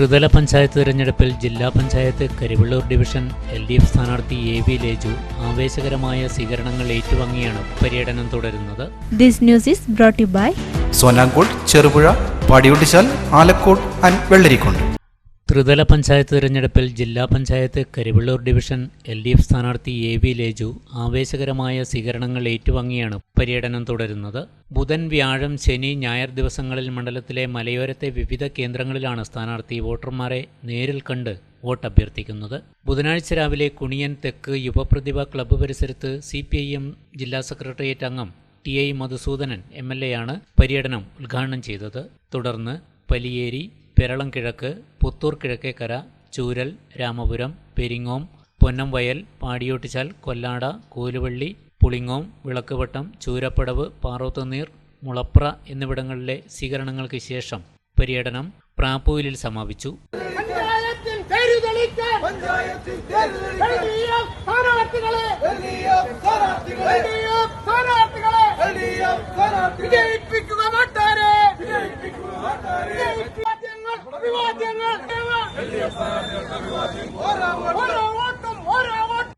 ത്രിതല പഞ്ചായത്ത് തിരഞ്ഞെടുപ്പിൽ ജില്ലാ panchayat Karivellur division L D F സ്ഥാനാർത്ഥി എ വി ലേജു ആവേശകരമായ സ്വീകരണങ്ങൾ ഏറ്റുവാങ്ങിയാണ് പര്യടനം തുടരുന്നത്. This news is brought to you by Sonankode Cherupuzha Padiyottuchal Alakode and Vellarikundu. ത്രിതല പഞ്ചായത്ത് തിരഞ്ഞെടുപ്പിൽ ജില്ലാ panchayat Karivellur division L D F സ്ഥാനാർത്ഥി എ വി ലേജു ആവേശകരമായ സ്വീകരണങ്ങൾ ഏറ്റുവാങ്ങിയാണ് പര്യടനം തുടരുന്നത്. ബുധൻ വ്യാഴം ശനി ഞായർ ദിവസങ്ങളിൽ മണ്ഡലത്തിലെ മലയോരത്തെ വിവിധ കേന്ദ്രങ്ങളിലാണ് സ്ഥാനാർത്ഥി വോട്ടർമാരെ നേരിൽ കണ്ട് വോട്ട് അഭ്യർത്ഥിക്കുന്നത് ബുധനാഴ്ച രാവിലെ കുണിയൻ തെക്ക് യുവപ്രതിഭ ക്ലബ്ബ് പരിസരത്ത് സി ജില്ലാ സെക്രട്ടേറിയറ്റ് അംഗം T I Madhusoodanan M L എയാണ് പര്യടനം ഉദ്ഘാടനം ചെയ്തത്. തുടർന്ന് പലിയേരി പെരളം കിഴക്ക് പുത്തൂർ കിഴക്കേക്കര ചൂരൽ രാമപുരം പെരിങ്ങോം പൊന്നംവയൽ പാടിയോട്ടിച്ചാൽ കൊല്ലാട കൂലുവള്ളി പുളിങ്ങോം വിളക്കുവട്ടം ചൂരപ്പടവ് പാറോത്തുനീർ മുളപ്ര എന്നിവിടങ്ങളിലെ സ്വീകരണങ്ങൾക്ക് ശേഷം പര്യടനം പ്രാപ്പൂരിൽ സമാപിച്ചു. സ്ഥാനാർത്ഥികളെ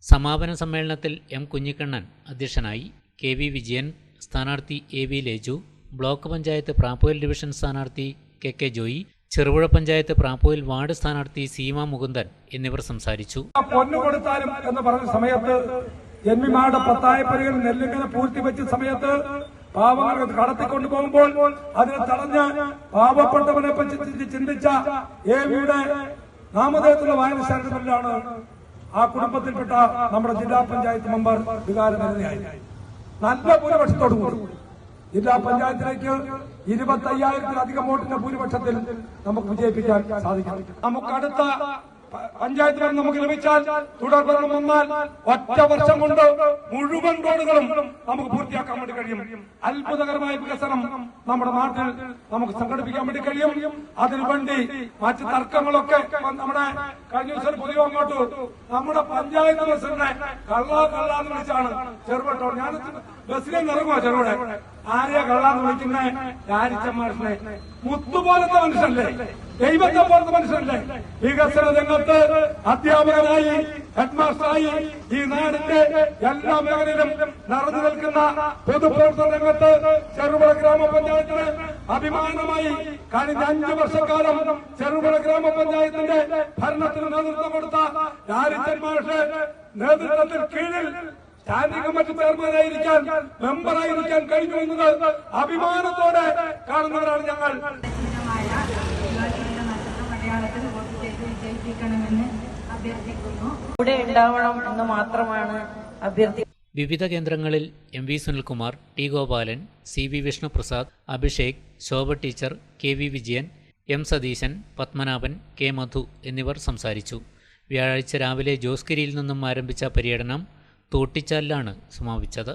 സമാപന സമ്മേളനത്തിൽ എം കുഞ്ഞിക്കണ്ണൻ അധ്യക്ഷനായി കെ വി വിജയൻ സ്ഥാനാർത്ഥി A V Leju block panchayat Prapoyil division സ്ഥാനാർത്ഥി K K Joy Cherupuzha panchayat Prapoyil ward സ്ഥാനാർത്ഥി സീമ മുകുന്ദൻ എന്നിവർ സംസാരിച്ചു. എന്ന് പറഞ്ഞ സമയത്ത് ജന്മിമാരുടെ പത്തായപ്പരികൾ നെല്ലിങ്ങനെ പൂഴ്ത്തിവെച്ച സമയത്ത് പാവങ്ങൾ കടത്തിക്കൊണ്ടു പോകുമ്പോൾ അതിനെ തടഞ്ഞ് പാവപ്പെട്ടവനെ പറ്റി ചിന്തിച്ച ഏവിയുടെ നാമധേയത്തിലുള്ള വായനശാലകളിലാണ് ആ കുടുംബത്തിൽപ്പെട്ട നമ്മുടെ ജില്ലാ പഞ്ചായത്ത് മെമ്പർ വികാരനിരതയായി നല്ല ഭൂരിപക്ഷത്തോടു കൂടി. ജില്ലാ പഞ്ചായത്തിലേക്ക് ഇരുപത്തി അയ്യായിരത്തിലധികം വോട്ടിന്റെ ഭൂരിപക്ഷത്തിൽ നമുക്ക് വിജയിപ്പിക്കാൻ സാധിക്കും. നമുക്ക് അടുത്ത പ- പഞ്ചായത്ത് ഭരണം നമുക്ക് ലഭിച്ചാൽ തുടർ ഭരണം വന്നാൽ ഒറ്റ വർഷം കൊണ്ട് മുഴുവൻ റോഡുകളും നമുക്ക് പൂർത്തിയാക്കാൻ വേണ്ടി കഴിയും. അത്ഭുതകരമായ വികസനം നമ്മുടെ നാട്ടിൽ നമുക്ക് സംഘടിപ്പിക്കാൻ വേണ്ടി കഴിയും. അതിനുവേണ്ടി മറ്റ് തർക്കങ്ങളൊക്കെ നമ്മുടെ കഴിഞ്ഞ ദിവസം പൊതുവെ അങ്ങോട്ട് നമ്മുടെ പഞ്ചായത്ത് പ്രസിഡന്റിനെ കള്ള കള്ള എന്ന് വിളിച്ചാണ്. ചെറുപട്ടോ ഞാൻ ബസ്സിലേക്ക് ഇറങ്ങുക ചെറുപടെ. ആരെയാ കള്ളാന്ന് വിളിക്കുന്നേ? മനുഷ്യനെ മുത്തുപോലത്തെ മനുഷ്യനല്ലേ? ദൈവത്തെ പോലത്തെ മനുഷ്യനല്ലേ വികസന രംഗത്ത് അധ്യാപകനായി ഹെഡ്മാസ്റ്ററായി ഈ നാടിന്റെ എല്ലാ മേഖലയിലും നടന്നു നിൽക്കുന്ന പൊതുപ്രവർത്തന രംഗത്ത് ചെറുപുഴ ഗ്രാമപഞ്ചായത്തിന് അഭിമാനമായി കഴിഞ്ഞ അഞ്ചു വർഷക്കാലം ചെറുപുഴ ഗ്രാമപഞ്ചായത്തിന്റെ ഭരണത്തിന് നേതൃത്വം കൊടുത്ത രാരിച്ചൻ മാഷ് നേതൃത്വത്തിൽ കീഴിൽ സ്റ്റാൻഡിംഗ് കമ്മിറ്റി ചെയർമാനായിരിക്കാൻ മെമ്പറായിരിക്കാൻ കഴിഞ്ഞു എന്നത് അഭിമാനത്തോടെ കാണുന്നവരാണ് ഞങ്ങൾ. നക്ഷത്രം മലയാളത്തിൽ വോട്ട് ചെയ്ത് വിജയിപ്പിക്കണമെന്ന് അഭ്യർത്ഥിക്കുന്നു. കൂടെ ഉണ്ടാവണം എന്ന് മാത്രമാണ് അഭ്യർത്ഥി വിവിധ കേന്ദ്രങ്ങളിൽ M V Sunilkumar T Gopalan C V Vishnuprasad Abhishek Shobha teacher K V Vijayan M Satheesan Padmanabhan K Madhu എന്നിവർ സംസാരിച്ചു. വ്യാഴാഴ്ച രാവിലെ ജോസ്ഗിരിയിൽ നിന്നും ആരംഭിച്ച പര്യടനം തോട്ടിച്ചാലിലാണ് സമാപിച്ചത്.